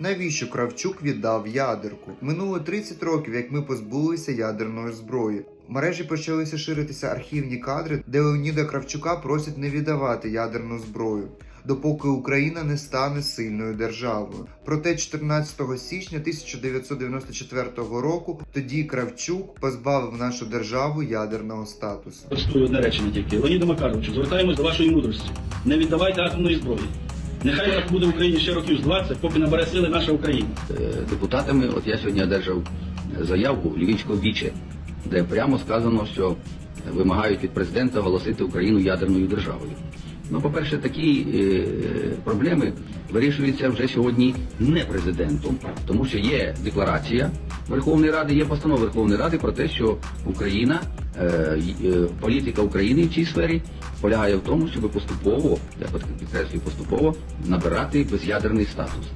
Навіщо Кравчук віддав ядерку? Минуло 30 років, як ми позбулися ядерної зброї. В мережі почалися ширитися архівні кадри, де Леоніда Кравчука просять не віддавати ядерну зброю, допоки Україна не стане сильною державою. Проте 14 січня 1994 року тоді Кравчук позбавив нашу державу ядерного статусу. Простую одне речення тільки. Леоніду Макаровичу, звертаємось до вашої мудрості. Не віддавайте атомної зброї. Нехай нас буде в Україні ще років з 20, поки набере сили наша Україна. Е, депутатами. От я сьогодні одержав заявку Львівського віче, де прямо сказано, що вимагають від президента оголосити Україну ядерною державою. Ну, по-перше, такі е, проблеми вирішуються вже сьогодні не президентом, тому що є декларація Верховної Ради, є постанова Верховної Ради про те, що Україна, політика України в цій сфері полягає в тому, щоб поступово, я підкреслюю, поступово набирати без'ядерний статус.